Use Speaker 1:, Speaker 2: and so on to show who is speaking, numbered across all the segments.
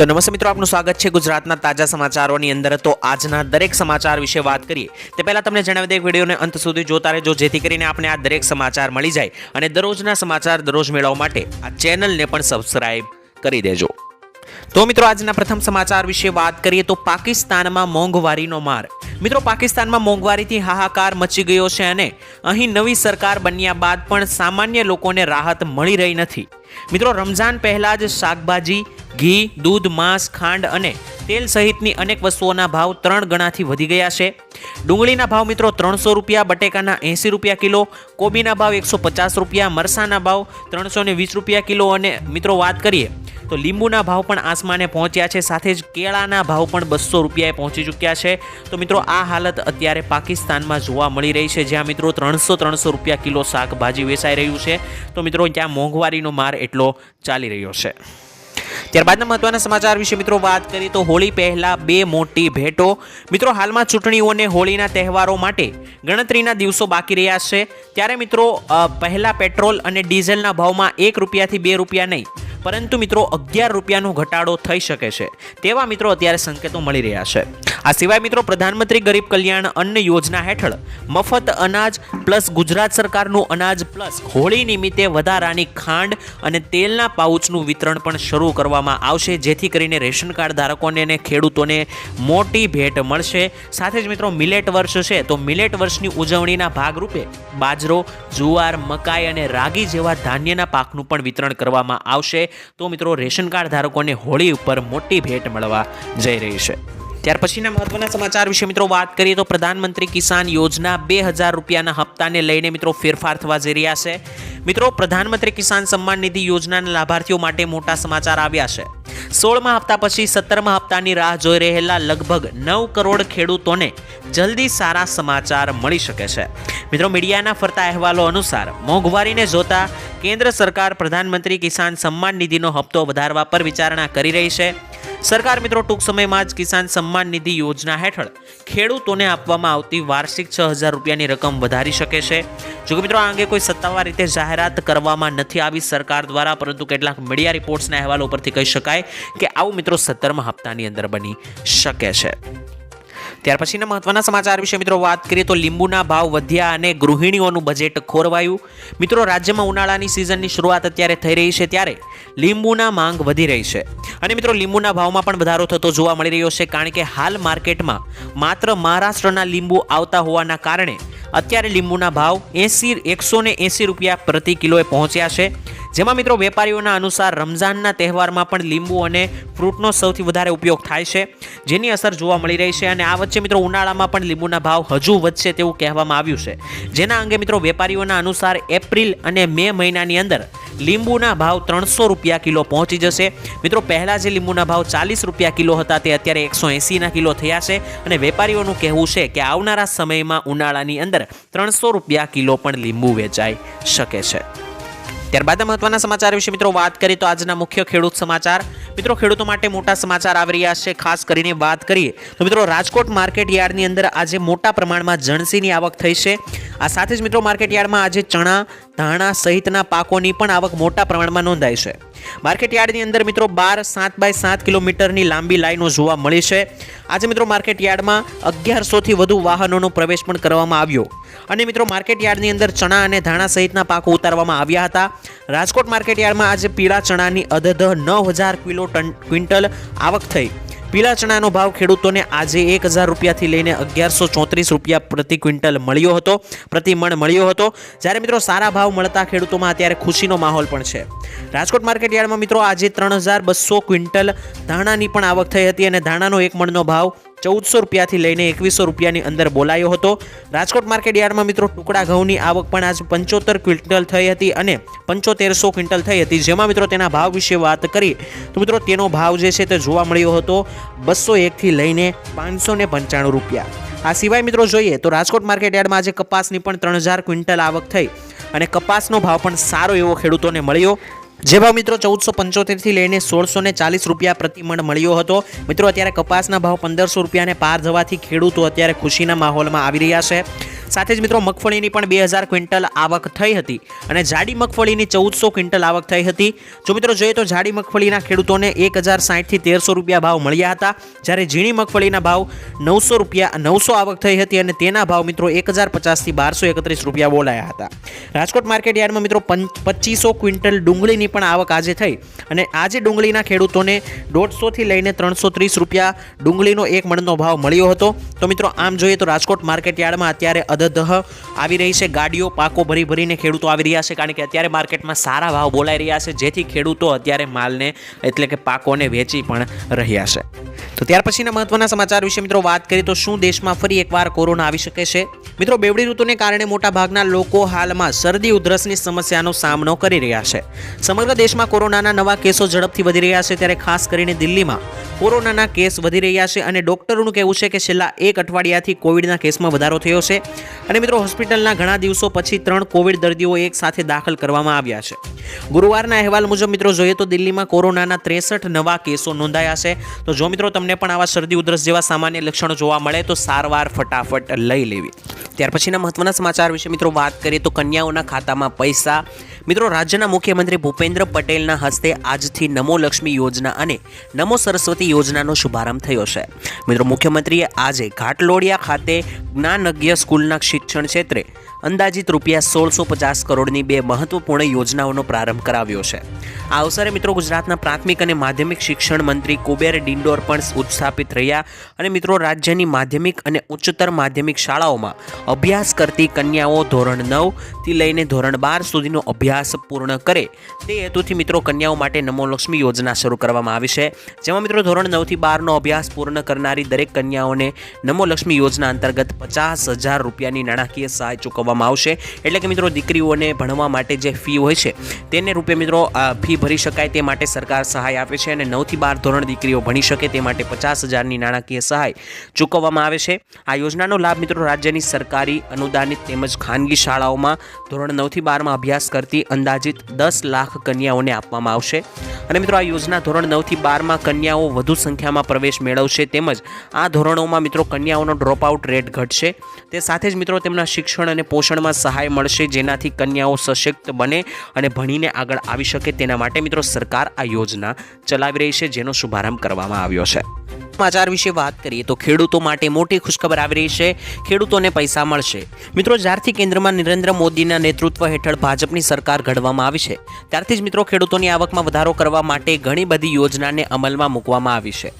Speaker 1: તો નમસ્તે મિત્રો, આપનું સ્વાગત છે ગુજરાતના તાજા સમાચારોની અંદર. તો આજના દરેક સમાચાર વિશે વાત કરીએ, તે પહેલાં તમને જણાવી દે વિડીયોને અંત સુધી જોતા રહેજો, જેથી કરીને આપણે આ દરેક સમાચાર મળી જાય અને દરરોજના સમાચાર દરરોજ મેળવવા માટે આ ચેનલને પણ સબસ્ક્રાઈબ કરી દેજો. તો મિત્રો, આજના પ્રથમ સમાચાર વિશે વાત કરીએ તો પાકિસ્તાનમાં મોંઘવારીનો માર. મિત્રો, પાકિસ્તાનમાં મોંઘવારીથી હાહાકાર મચી ગયો છે અને અહીં નવી સરકાર બન્યા બાદ પણ સામાન્ય લોકોને રાહત મળી રહી નથી. મિત્રો, રમઝાન પહેલાં જ શાકભાજી ઘી, દૂધ, માંસ, ખાંડ અને તેલ સહિતની અનેક વસ્તુઓના ભાવ ત્રણ ગણાથી વધી ગયા છે. ડુંગળીના ભાવ મિત્રો ત્રણસો રૂપિયા, બટેકાના એંસી રૂપિયા કિલો, કોબીના ભાવ એકસો પચાસ રૂપિયા, મરસાના ભાવ ત્રણસો વીસ રૂપિયા કિલો અને મિત્રો વાત કરીએ તો લીંબુના ભાવ પણ આસમાને પહોંચ્યા છે, સાથે જ કેળાના ભાવ પણ બસો રૂપિયાએ પહોંચી ચૂક્યા છે. તો મિત્રો આ હાલત અત્યારે પાકિસ્તાનમાં જોવા મળી રહી છે, જ્યાં મિત્રો ત્રણસો ત્રણસો રૂપિયા કિલો શાકભાજી વેચાઈ રહ્યું છે. તો મિત્રો ત્યાં મોંઘવારીનો માર એટલો ચાલી રહ્યો છે. ત્યારબાદના મહત્વના સમાચાર વિશે મિત્રો વાત કરીએ તો હોળી પહેલા બે મોટી ભેટો. મિત્રો, હાલમાં ચૂંટણીઓને હોળીના તહેવારો માટે ગણતરીના દિવસો બાકી રહ્યા છે. ત્યારે મિત્રો પહેલા પેટ્રોલ અને ડીઝલના ભાવમાં એક રૂપિયાથી બે રૂપિયા નહીં. પરંતુ મિત્રો અગિયાર રૂપિયાનો ઘટાડો થઈ શકે છે. તેવા મિત્રો અત્યારે સંકેતો મળી રહ્યા છે. આ સિવાય મિત્રો પ્રધાનમંત્રી ગરીબ કલ્યાણ અન્ન યોજના હેઠળ મફત અનાજ પ્લસ ગુજરાત સરકારનું અનાજ પ્લસ હોળી નિમિત્તે વધારાની ખાંડ અને તેલના પાઉચનું વિતરણ પણ શરૂ કરવામાં આવશે. જેથી કરીને રેશન કાર્ડ ધારકોને અને ખેડૂતોને મોટી ભેટ મળશે. સાથે જ મિત્રો મિલેટ વર્ષ છે, તો મિલેટ વર્ષની ઉજવણીના ભાગરૂપે બાજરો, જુવાર, મકાઈ અને રાગી જેવા ધાન્યના પાકનું પણ વિતરણ કરવામાં આવશે. તો મિત્રો રેશન કાર્ડ ધારકોને હોળી ઉપર મોટી ભેટ મળવા જઈ રહી છે. ત્યાર પછીના મહત્વના સમાચાર વિશે મિત્રો વાત કરીએ તો પ્રધાનમંત્રી કિસાન યોજના બે હજાર રૂપિયાના હપ્તાને લઈને મિત્રો ફેરફાર થવા જઈ રહ્યા છે. મિત્રો પ્રધાનમંત્રી કિસાન સન્માન નિધિ યોજનાના લાભાર્થીઓ માટે મોટા સમાચાર આવ્યા છે. સોળમા હપ્તા પછી સત્તરમા હપ્તાની રાહ જોઈ રહેલા લગભગ નવ કરોડ ખેડૂતોને જલ્દી સારા સમાચાર મળી શકે છે. મિત્રો, મીડિયાના ફરતા અહેવાલો અનુસાર, મોંઘવારીને જોતા કેન્દ્ર સરકાર પ્રધાનમંત્રી કિસાન સન્માન નિધિનો હપ્તો વધારવા પર વિચારણા કરી રહી છે. સરકાર મિત્રો ટૂંક સમયમાં જ કિસાન સન્માન નિધિ યોજના હેઠળ ખેડૂતોને આપવામાં આવતી વાર્ષિક છ હજાર રૂપિયાની રકમ વધારી શકે છે. જોકે મિત્રો આ અંગે કોઈ સત્તાવાર રીતે જાહેરાત કરવામાં નથી આવી સરકાર દ્વારા, પરંતુ કેટલાક મીડિયા રિપોર્ટ્સના અહેવાલો પરથી કહી શકાય કે આવું મિત્રો સત્તરમા હપ્તાની અંદર બની શકે છે. ત્યાર પછીના મહત્વના સમાચાર વિશે મિત્રો વાત કરીએ તો લીંબુના ભાવ વધ્યા અને ગૃહિણીઓનું બજેટ ખોરવાયું. મિત્રો રાજ્યમાં ઉનાળાની સિઝનની શરૂઆત અત્યારે થઈ રહી છે ત્યારે લીંબુના માંગ વધી રહી છે. અને મિત્રો લીંબુના ભાવમાં પણ વધારો થતો જોવા મળી રહ્યો છે કારણ કે હાલ માર્કેટમાં માત્ર મહારાષ્ટ્રના લીંબુ આવતા હોવાના કારણે અત્યારે લીંબુના ભાવ એંસી, એકસો ને એંસી રૂપિયા પ્રતિ કિલોએ પહોંચ્યા છે. જેમાં મિત્રો વેપારીઓના અનુસાર રમઝાનના તહેવારમાં પણ લીંબુ અને ફ્રૂટનો સૌથી વધારે ઉપયોગ થાય છે, જેની અસર જોવા મળી રહી છે અને આ વચ્ચે મિત્રો ઉનાળામાં પણ લીંબુના ભાવ હજુ વધશે તેવું કહેવામાં આવ્યું છે. જેના અંગે મિત્રો વેપારીઓના અનુસાર એપ્રિલ અને મે મહિનાની અંદર લીંબુના ભાવ ત્રણસો રૂપિયા કિલો પહોંચી જશે. મિત્રો પહેલાં જે લીંબુના ભાવ ચાલીસ રૂપિયા કિલો હતા તે અત્યારે એકસો એંસીના કિલો થયા છે અને વેપારીઓનું કહેવું છે કે આવનારા સમયમાં ઉનાળાની અંદર ત્રણસો રૂપિયા કિલો પણ લીંબુ વેચાઈ શકે છે. ત્યારબાદ મહત્વના સમાચાર વિશે મિત્રો વાત કરીએ તો આજના મુખ્ય ખેડૂત સમાચાર. મિત્રો, ખેડૂતો માટે મોટા સમાચાર આવી રહ્યા છે. ખાસ કરીને વાત કરીએ તો મિત્રો, રાજકોટ માર્કેટ યાર્ડની અંદર આજે મોટા પ્રમાણમાં જણસીની આવક થઈ છે. આ સાથે જ મિત્રો, માર્કેટ યાર્ડમાં આજે ચણા, ધાણા સહિતના પાકોની પણ આવક મોટા પ્રમાણમાં નોંધાઈ છે. માર્કેટ યાર્ડની અંદર મિત્રો બાર સાત બાય સાત કિલોમીટરની લાંબી લાઈનો જોવા મળી છે. આજે મિત્રો માર્કેટ યાર્ડમાં અગિયારસોથી વધુ વાહનોનો પ્રવેશ પણ કરવામાં આવ્યો. અને મિત્રો માર્કેટ યાર્ડની અંદર ચણા અને ધાણા સહિતના પાકો ઉતારવામાં આવ્યા હતા. રાજકોટ માર્કેટ યાર્ડમાં આજે પીળા ચણાની અધધ નવ હજાર કિલો ટન ક્વિન્ટલ આવક થઈ. પીળા ચણાનો ભાવ ખેડૂતોને આજે એક હજાર રૂપિયાથી લઈને અગિયારસો ચોત્રીસ રૂપિયા પ્રતિ ક્વિન્ટલ મળ્યો હતો પ્રતિ મણ મળ્યો હતો. જ્યારે મિત્રો સારા ભાવ મળતા ખેડૂતોમાં અત્યારે ખુશીનો માહોલ પણ છે. રાજકોટ માર્કેટ યાર્ડમાં મિત્રો આજે ત્રણ હજાર બસો ક્વિન્ટલ ધાણાની પણ આવક થઈ હતી અને ધાણાનો એક મણનો ભાવ ચૌદસો રૂપિયાથી લઈને એકવીસો રૂપિયાની અંદર બોલાયો હતો. રાજકોટ માર્કેટ યાર્ડમાં મિત્રો ટુકડા ઘઉંની આવક પણ આજ પંચોતેર ક્વિન્ટલ થઈ હતી અને પંચોતેરસો ક્વિન્ટલ થઈ હતી. જેમાં મિત્રો તેના ભાવ વિશે વાત કરી, તો મિત્રો તેનો ભાવ જે છે તે જોવા મળ્યો હતો બસો એકથી લઈને પાંચસો ને પંચાણું રૂપિયા. આ સિવાય મિત્રો જોઈએ તો રાજકોટ માર્કેટ યાર્ડમાં આજે કપાસની પણ ત્રણ હજાર ક્વિન્ટલ આવક થઈ અને કપાસનો ભાવ પણ સારો એવો ખેડૂતોને મળ્યો. જે ભાવ મિત્રો ચૌદસો પંચોતેરથી લઈને સોળસો ને ચાલીસ રૂપિયા પ્રતિ મણ મળ્યો હતો. મિત્રો, અત્યારે કપાસના ભાવ પંદરસો રૂપિયાને પાર જવાથી ખેડૂતો અત્યારે ખુશીના માહોલમાં આવી રહ્યા છે. સાથે જ મિત્રો મગફળીની પણ બે હજાર ક્વિન્ટલ આવક થઈ હતી અને જાડી મગફળીની ચૌદસો ક્વિન્ટલ આવક થઈ હતી. જો મિત્રો જોઈએ તો જાડી મગફળીના ખેડૂતોને એક હજાર સાઠથી તેરસો રૂપિયા ભાવ મળ્યા હતા. જ્યારે ઝીણી મગફળીના ભાવ નવસો રૂપિયા, નવસો આવક થઈ હતી અને તેના ભાવ મિત્રો એક હજાર પચાસથી બારસો એકત્રીસ રૂપિયા બોલાયા હતા. રાજકોટ માર્કેટ યાર્ડમાં મિત્રો પચીસો ક્વિન્ટલ ડુંગળીની પણ આવક આજે થઈ અને આજે ડુંગળીના ખેડૂતોને દોઢસોથી લઈને ત્રણસો ત્રીસ રૂપિયા ડુંગળીનો એક મણનો ભાવ મળ્યો હતો. તો મિત્રો આમ જોઈએ તો રાજકોટ માર્કેટ યાર્ડમાં અત્યારે અધધહ આવી રહી છે. ગાડીઓ પાકો ભરી ભરીને ખેડૂતો આવી રહ્યા છે કારણ કે અત્યારે માર્કેટમાં સારા ભાવ બોલાઈ રહ્યા છે. જેથી ખેડૂતો અત્યારે માલને, એટલે કે પાકોને વેચી પણ રહ્યા છે. તો ત્યાર પછીના મહત્વના સમાચાર વિશે મિત્રો વાત કરીએ તો શું દેશમાં ફરી એકવાર કોરોના આવી શકે છે? મિત્રો, બેવડી ઋતુને કારણે મોટા ભાગના લોકો હાલમાં શરદી, ઉધરસની સમસ્યાનો સામનો કરી રહ્યા છે. સમગ્ર દેશમાં કોરોનાના નવા કેસો ઝડપથી વધી રહ્યા છે. ત્યારે ખાસ કરીને દિલ્હીમાં કોરોનાના કેસ વધી રહ્યા છે અને ડોક્ટરોનું કહેવું છે કે છેલ્લા એક અઠવાડિયાથી કોવિડના કેસમાં વધારો થયો છે. અને મિત્રો, હોસ્પિટલના ઘણા દિવસો પછી ત્રણ કોવિડ દર્દીઓ એક સાથે દાખલ કરવામાં આવ્યા છે. ગુરુવારના અહેવાલ મુજબ, મિત્રો, જોઈએ તો દિલ્હીમાં કોરોનાના ત્રેસઠ નવા કેસો નોંધાયા છે. તો જો મિત્રો, તમને પણ આવા શરદી ઉધરસ જેવા સામાન્ય લક્ષણો જોવા મળે, તો સારવાર ફટાફટ લઈ લેવી. ત્યાર પછીના મહત્વના સમાચાર વિશે, મિત્રો, વાત કરીએ તો કન્યાઓના ખાતામાં પૈસા મિત્રો, રાજ્યના મુખ્યમંત્રી ભૂપેન્દ્ર પટેલના હસ્તે આજથી નમો લક્ષ્મી યોજના અને નમો સરસ્વતી યોજનાનો શુભારંભ થયો છે. મિત્રો, મુખ્યમંત્રીએ આજે ઘાટલોડિયા ખાતે જ્ઞાનજ્ઞ સ્કૂલના શિક્ષણ ક્ષેત્રે અંદાજિત રૂપિયા સોળસો પચાસ કરોડની બે મહત્વપૂર્ણ યોજનાઓનો પ્રારંભ કરાવ્યો છે. આ અવસરે મિત્રો, ગુજરાતના પ્રાથમિક અને માધ્યમિક શિક્ષણ મંત્રી કુબેર ડિંડોર પણ ઉત્સ્થાપિત રહ્યા અને મિત્રો, રાજ્યની માધ્યમિક અને ઉચ્ચતર માધ્યમિક શાળાઓમાં અભ્યાસ કરતી કન્યાઓ ધોરણ નવથી લઈને ધોરણ બાર સુધીનો અભ્યાસ પૂર્ણ કરે તે હેતુથી મિત્રો કન્યાઓ માટે નમોલક્ષ્મી યોજના શરૂ કરવામાં આવી છે. જેમાં મિત્રો ધોરણ નવથી બારનો અભ્યાસ પૂર્ણ કરનારી દરેક કન્યાઓને નમોલક્ષ્મી યોજના અંતર્ગત પચાસ હજાર રૂપિયાની નાણાકીય સહાય ચૂકવવામાં આવશે. એટલે કે મિત્રો દીકરીઓને ભણવા માટે જે ફી હોય છે, તેને રૂપે મિત્રો ફી ભરી શકાય તે માટે સરકાર સહાય આપે છે અને નવથી બાર ધોરણ દીકરીઓ ભણી શકે તે માટે પચાસ હજારની નાણાકીય સહાય ચૂકવવામાં આવે છે. આ યોજનાનો લાભ મિત્રો રાજ્યની સરકારી અનુદાનિત તેમજ ખાનગી શાળાઓમાં ધોરણ નવથી બારમાં અભ્યાસ કરતી અંદાજિત દસ લાખ કન્યાઓને આપવામાં આવશે. અને મિત્રો, આ યોજના ધોરણ નવથી બારમાં કન્યાઓ વધુ સંખ્યામાં પ્રવેશ મેળવશે તેમજ આ ધોરણોમાં મિત્રો કન્યાઓનો ડ્રોપઆઉટ રેટ ઘટશે. તે સાથે જ મિત્રો તેમના શિક્ષણ અને પોષણમાં સહાય મળશે, જેનાથી કન્યાઓ સશક્ત બને અને ભણીને આગળ આવી શકે. તેના માટે મિત્રો સરકાર આ યોજના ચલાવી રહી છે, જેનો શુભારંભ કરવામાં આવ્યો છે. સમાચાર વિશે વાત કરીએ તો ખેડૂતો માટે મોટી ખુશખબર આવી રહી છે. ખેડૂતોને પૈસા મળશે. મિત્રો, જ્યારથી કેન્દ્રમાં નરેન્દ્ર મોદીના નેતૃત્વ હેઠળ ભાજપની સરકાર ઘડવામાં આવી છે, ત્યારથી જ મિત્રો ખેડૂતોની આવકમાં વધારો કરવા માટે ઘણી બધી યોજનાને અમલમાં મૂકવામાં આવી છે.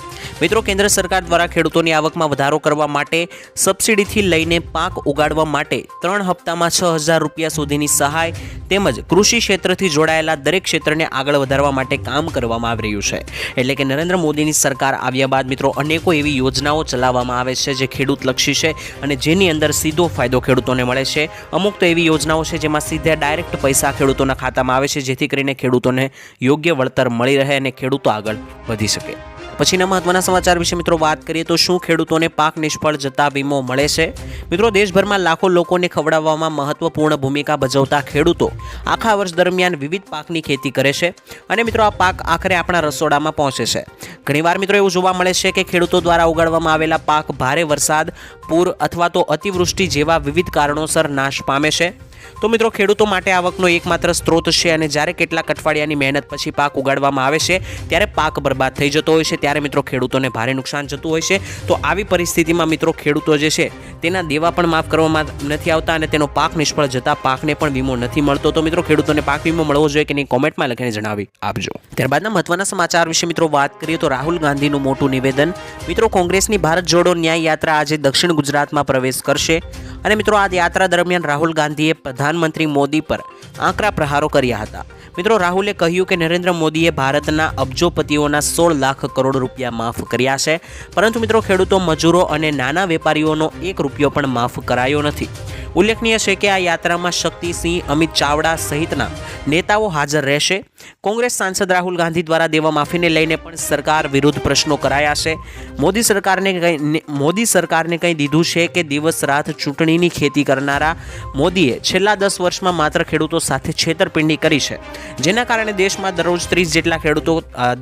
Speaker 1: મિત્રો, કેન્દ્ર સરકાર દ્વારા ખેડૂતોની આવકમાં વધારો કરવા માટે સબસિડીથી લઈને પાક ઉગાડવા માટે ત્રણ હપ્તામાં છ હજાર રૂપિયા સુધીની સહાય તેમજ કૃષિ ક્ષેત્રથી જોડાયેલા દરેક ક્ષેત્રને આગળ વધારવા માટે કામ કરવામાં આવી રહ્યું છે. એટલે કે નરેન્દ્ર મોદીની સરકાર આવ્યા બાદ મિત્રો અનેકો એવી યોજનાઓ ચલાવવામાં આવે છે જે ખેડૂત લક્ષી છે અને જેની અંદર સીધો ફાયદો ખેડૂતોને મળે છે. અમુક તો એવી યોજનાઓ છે જેમાં સીધા ડાયરેક્ટ પૈસા ખેડૂતોના ખાતામાં આવે છે, જેથી કરીને ખેડૂતોને યોગ્ય વળતર મળી રહે અને ખેડૂતો આગળ વધી શકે. પછીના મહત્વના સમાચાર વિશે મિત્રો વાત કરીએ તો શું ખેડૂતોને પાક નિષ્ફળ જતા વીમો મળે છે? મિત્રો, દેશભરમાં લાખો લોકોને ખવડાવવામાં મહત્વપૂર્ણ ભૂમિકા ભજવતા ખેડૂતો આખા વર્ષ દરમિયાન વિવિધ પાકની ખેતી કરે છે અને મિત્રો, આ પાક આખરે આપણા રસોડામાં પહોંચે છે. ઘણીવાર મિત્રો, એવું જોવા મળે છે કે ખેડૂતો દ્વારા ઉગાડવામાં આવેલા પાક ભારે વરસાદ, પૂર અથવા તો અતિવૃષ્ટિ જેવા વિવિધ કારણોસર નાશ પામે છે. તો મિત્રો, ખેડૂતો માટે આવકનો એકમાત્ર સ્ત્રોત છે અને જ્યારે કેટલાક અઠવાડિયાની મહેનત પછી પાક ઉગાડવામાં આવે છે, ત્યારે પાક બરબાદ થઈ જતો હોય છે. ત્યારે મિત્રો, ખેડૂતોને ભારે નુકસાન જતું હોય છે. તો આવી પરિસ્થિતિમાં મિત્રો, ખેડૂતો જે છે, તેના દેવા પણ માફ કરવામાં નથી આવતા અને તેનો પાક નિષ્ફળ જતા પાકને પણ વીમો નથી મળતો. તો મિત્રો, ખેડૂતોને પાક વીમો મળવો જોઈએ કે નહીં, કોમેન્ટમાં લખીને જણાવી આપજો. ત્યારબાદના મહત્વના સમાચાર વિશે મિત્રો વાત કરીએ તો રાહુલ ગાંધીનું મોટું નિવેદન. મિત્રો, કોંગ્રેસની ભારત જોડો ન્યાય યાત્રા આજે દક્ષિણ ગુજરાતમાં પ્રવેશ કરશે. અને મિત્રો, આ યાત્રા દરમિયાન રાહુલ ગાંધીએ પ્રધાનમંત્રી મોદી પર આકરા પ્રહારો કર્યા હતા. મિત્રો, રાહુલે કહ્યું કે નરેન્દ્ર મોદીએ ભારતના અબજોપતિઓના સોળ લાખ કરોડ રૂપિયા માફ કર્યા છે. પરંતુ મિત્રો, ખેડૂતો મજૂરો અને નાના વેપારીઓનો એક રૂપિયો પણ માફ કરાયો નથી. ઉલ્લેખનીય છે કે આ યાત્રામાં શક્તિસિંહ, અમિત ચાવડા સહિતના નેતાઓ હાજર રહેશે. કોંગ્રેસ સાંસદ રાહુલ ગાંધી દ્વારા દેવા માફીને લઈને પણ સરકાર વિરુદ્ધ પ્રશ્નો કરાયા છે. મોદી સરકારને કંઈ મોદી સરકારને કંઈ દીધું છે કે દિવસ રાત ચૂંટણીની ખેતી કરનારા મોદીએ છેલ્લા છેલ્લા દસ વર્ષમાં માત્ર ખેડૂતો સાથે છેતરપિંડી કરી છે. જેના કારણે દેશમાં દરરોજ ત્રીસ જેટલા ખેડૂતો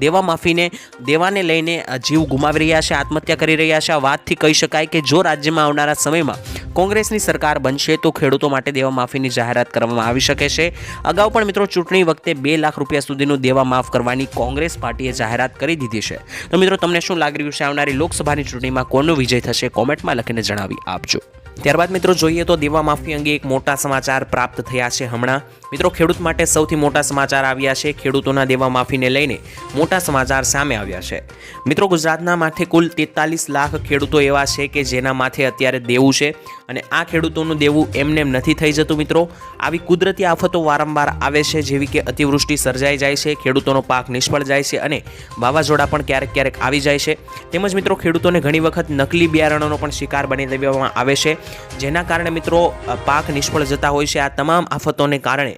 Speaker 1: દેવા માફીને, દેવાને લઈને જીવ ગુમાવી રહ્યા છે, આત્મહત્યા કરી રહ્યા છે. આ વાતથી કહી શકાય કે જો રાજ્યમાં આવનારા સમયમાં કોંગ્રેસની સરકાર બનશે, તો ખેડૂતો માટે દેવા માફીની જાહેરાત કરવામાં આવી શકે છે. અગાઉ પણ મિત્રો ચૂંટણી વખતે બે લાખ રૂપિયા સુધીનું દેવા માફ કરવાની કોંગ્રેસ પાર્ટીએ જાહેરાત કરી દીધી છે. તો મિત્રો, તમને શું લાગી રહ્યું છે? આવનારી લોકસભાની ચૂંટણીમાં કોનો વિજય થશે? કોમેન્ટમાં લખીને જણાવી આપજો. ત્યારબાદ મિત્રો જોઈએ તો દેવા માફી અંગે એક મોટા સમાચાર પ્રાપ્ત થયા છે હમણાં. મિત્રો, ખેડૂત માટે સૌથી મોટા સમાચાર આવ્યા છે. ખેડૂતોના દેવા માફીને લઈને મોટા સમાચાર સામે આવ્યા છે. મિત્રો, ગુજરાતના માથે કુલ તેતાલીસ લાખ ખેડૂતો એવા છે કે જેના માથે અત્યારે દેવું છે અને આ ખેડૂતોનું દેવું એમને એમ નથી થઈ જતું મિત્રો. આવી કુદરતી આફતો વારંવાર આવે છે જેવી કે અતિવૃષ્ટિ સર્જાઈ જાય છે, ખેડૂતોનો પાક નિષ્ફળ જાય છે અને વાવાઝોડા પણ ક્યારેક ક્યારેક આવી જાય છે. તેમજ મિત્રો, ખેડૂતોને ઘણી વખત નકલી બિયારણોનો પણ શિકાર બની દેવામાં આવે છે. જેના કારણે મિત્રો, પાક નિષ્ફળ જતા હોય છે. આ તમામ આફતોને કારણે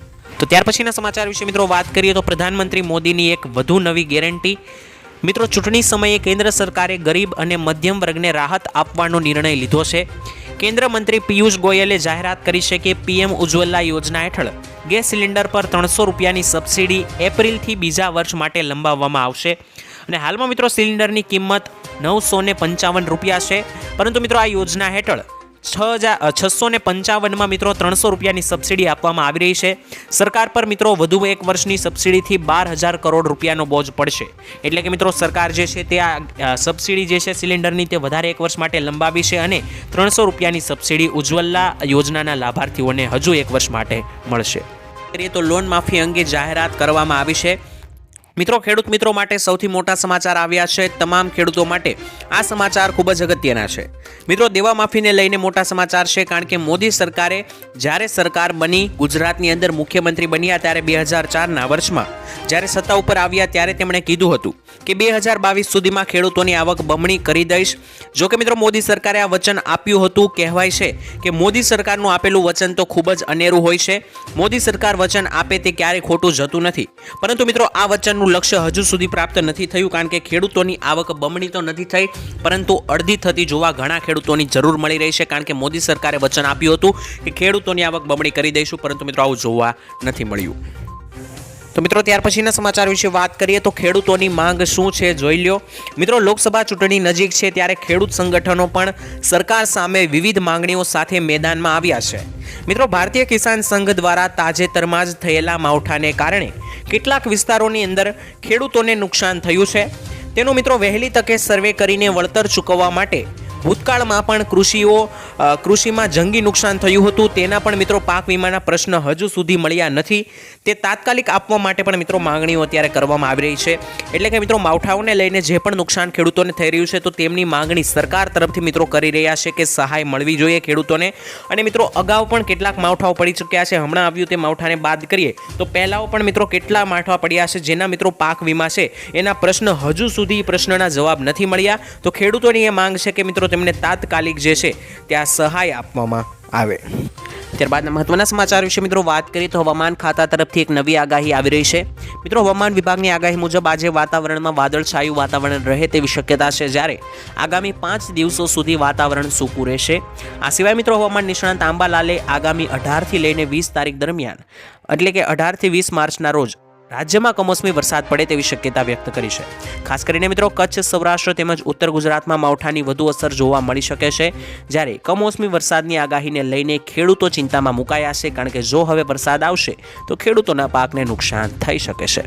Speaker 1: તો ત્યાર પછીના સમાચાર વિશે મિત્રો વાત કરીએ તો પ્રધાનમંત્રી મોદીની એક વધુ નવી ગેરંટી. મિત્રો, ચૂંટણી સમયે કેન્દ્ર સરકારે ગરીબ અને મધ્યમ વર્ગને રાહત આપવાનો નિર્ણય લીધો છે. કેન્દ્ર મંત્રી પિયુષ ગોયલે જાહેરાત કરી છે કે પીએમ ઉજ્જવલા યોજના હેઠળ ગેસ સિલિન્ડર પર ત્રણસો રૂપિયાની સબસિડી એપ્રિલથી બીજા વર્ષ માટે લંબાવવામાં આવશે. અને હાલમાં મિત્રો, સિલિન્ડરની કિંમત નવસો પંચાવન રૂપિયા છે. પરંતુ મિત્રો, આ યોજના હેઠળ છ હજાર છસો ને પંચાવનમાં મિત્રો ત્રણસો રૂપિયાની સબસિડી આપવામાં આવી રહી છે. સરકાર પર મિત્રો વધુ એક વર્ષની સબસિડીથી બાર હજાર કરોડ રૂપિયાનો બોજ પડશે. એટલે કે મિત્રો સરકાર જે છે તે આ સબસિડી જે છે સિલિન્ડરની તે વધારે એક વર્ષ માટે લંબાવી છે અને ત્રણસો રૂપિયાની સબસિડી ઉજ્જવલા યોજનાના લાભાર્થીઓને હજુ એક વર્ષ માટે મળશે. કરીએ તો લોન માફી અંગે જાહેરાત કરવામાં આવી છે. મિત્રો, ખેડૂત મિત્રો માટે સૌથી મોટા સમાચાર આવ્યા છે. તમામ ખેડૂતો માટે આ સમાચાર ખૂબ જ અગત્યના છે. મિત્રો, દેવા માફીને લઈને મોટા સમાચાર છે, કારણ કે મોદી સરકારે જ્યારે સરકાર બની, ગુજરાતની અંદર મુખ્યમંત્રી બન્યા ત્યારે બે હજાર ચારના વર્ષમાં, જ્યારે સત્તા ઉપર આવ્યા ત્યારે તેમણે કીધું હતું કે બે હજાર બાવીસ સુધીમાં ખેડૂતોની આવક બમણી કરી દઈશ. જો કે મિત્રો, મોદી સરકારે આ વચન આપ્યું હતું. કહેવાય છે કે મોદી સરકારનું આપેલું વચન તો ખૂબ જ અનેરું હોય છે. મોદી સરકાર વચન આપે તે ક્યારેય ખોટું જતું નથી. પરંતુ મિત્રો, આ વચનનું લક્ષ્ય હજુ સુધી પ્રાપ્ત નથી થયું, કારણ કે ખેડૂતોની આવક બમણી તો નથી થઈ, પરંતુ અડધી થતી જોવા ઘણા ખેડૂતોની જરૂર મળી રહી છે, કારણ કે મોદી સરકારે વચન આપ્યું હતું કે ખેડૂતોની આવક બમણી કરી દઈશું, પરંતુ મિત્રો આવું જોવા નથી મળ્યું. તો મિત્રો, ત્યાર પછીના સમાચાર વિશે વાત કરીએ તો ખેડૂતોની માંગ શું છે જોઈ લ્યો. મિત્રો, લોકસભા ચૂંટણી નજીક છે ત્યારે ખેડૂત સંગઠનો પણ સરકાર સામે વિવિધ માંગણીઓ સાથે મેદાનમાં આવ્યા છે. મિત્રો, ભારતીય કિસાન સંઘ દ્વારા તાજેતરમાં જ થયેલા માવઠાને કારણે કેટલાક વિસ્તારોની અંદર ખેડૂતોને નુકસાન થયું છે. તેનું મિત્રો, વહેલી તકે સર્વે કરીને વળતર ચૂકવવા માટે ભૂતકાળમાં પણ કૃષિઓ કૃષિમાં જંગી નુકસાન થયું હતું. તેના પણ મિત્રો પાક વીમાના પ્રશ્ન હજુ સુધી મળ્યા નથી. તે તાત્કાલિક આપવા માટે પણ મિત્રો માંગણીઓ અત્યારે કરવામાં આવી રહી છે. એટલે કે મિત્રો માવઠાઓને લઈને જે પણ નુકસાન ખેડૂતોને થઈ રહ્યું છે, તો તેમની માંગણી સરકાર તરફથી મિત્રો કરી રહ્યા છે કે સહાય મળવી જોઈએ ખેડૂતોને. અને મિત્રો અગાઉ પણ કેટલાક માવઠાઓ પડી ચૂક્યા છે. હમણાં આવ્યું તે માવઠાને બાદ કરીએ, તો પહેલાઓ પણ મિત્રો કેટલા માવઠા પડ્યા છે, જેના મિત્રો પાક વીમા છે, એના પ્રશ્ન હજુ સુધી પ્રશ્નના જવાબ નથી મળ્યા. તો ખેડૂતોની એ માંગ છે કે મિત્રો તેમને તાત્કાલિક જે છે, ત્યાં સહાય આપવામાં આવે. ત્યારબાદના મહત્વના સમાચાર વિશે મિત્રો વાત કરીએ તો હવામાન ખાતા તરફથી એક નવી આગાહી આવી રહી છે. મિત્રો, હવામાન વિભાગની આગાહી મુજબ આજે વાતાવરણમાં વાદળછાયું વાતાવરણ રહે તેવી શક્યતા છે જ્યારે આગામી પાંચ દિવસો સુધી વાતાવરણ સૂકું રહેશે. આ સિવાય મિત્રો, હવામાન નિષ્ણાંત આંબાલાલે આગામી અઢારથી લઈને વીસ તારીખ દરમિયાન, એટલે કે અઢારથી વીસ માર્ચના રોજ રાજ્યમાં કમોસમી વરસાદ પડે તેવી શક્યતા વ્યક્ત કરી છે. ખાસ કરીને મિત્રો, કચ્છ, સૌરાષ્ટ્ર તેમજ ઉત્તર ગુજરાતમાં માવઠાની વધુ અસર જોવા મળી શકે છે. જ્યારે કમોસમી વરસાદની આગાહીને લઈને ખેડૂતો ચિંતામાં મુકાયા છે, કારણ કે જો હવે વરસાદ આવશે, તો ખેડૂતોના પાકને નુકસાન થઈ શકે છે.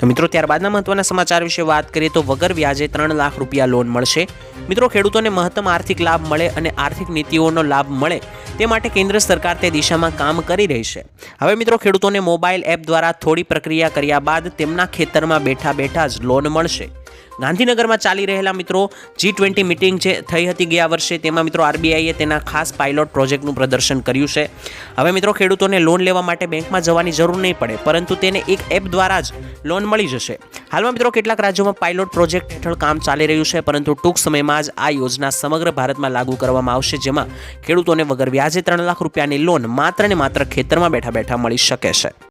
Speaker 1: તો મિત્રો, ત્યારબાદના મહત્વના સમાચાર વિશે વાત કરીએ તો વગર વ્યાજે ત્રણ લાખ રૂપિયા લોન મળશે. મિત્રો, ખેડૂતોને મહત્તમ આર્થિક લાભ મળે અને આર્થિક નીતિઓનો લાભ મળે તે માટે કેન્દ્ર સરકાર તે દિશામાં કામ કરી રહી છે. હવે મિત્રો, ખેડૂતોને મોબાઈલ એપ દ્વારા થોડી પ્રક્રિયા કર્યા બાદ તેમના ખેતરમાં બેઠા બેઠા જ લોન મળશે. ગાંધીનગરમાં ચાલી રહેલા મિત્રો જી ટ્વેન્ટી મિટિંગ જે થઈ હતી ગયા વર્ષે, તેમાં મિત્રો આરબીઆઈએ તેના ખાસ પાયલોટ પ્રોજેક્ટનું પ્રદર્શન કર્યું છે. હવે મિત્રો ખેડૂતોને લોન લેવા માટે બેંકમાં જવાની જરૂર નહીં પડે, પરંતુ તેને એક એપ દ્વારા જ લોન મળી જશે. હાલમાં મિત્રો કેટલાક રાજ્યોમાં પાયલોટ પ્રોજેક્ટ હેઠળ કામ ચાલી રહ્યું છે, પરંતુ ટૂંક સમયમાં જ આ યોજના સમગ્ર ભારતમાં લાગુ કરવામાં આવશે, જેમાં ખેડૂતોને વગર વ્યાજે ત્રણ લાખ રૂપિયાની લોન માત્ર ને માત્ર ખેતરમાં બેઠા બેઠા મળી શકે છે.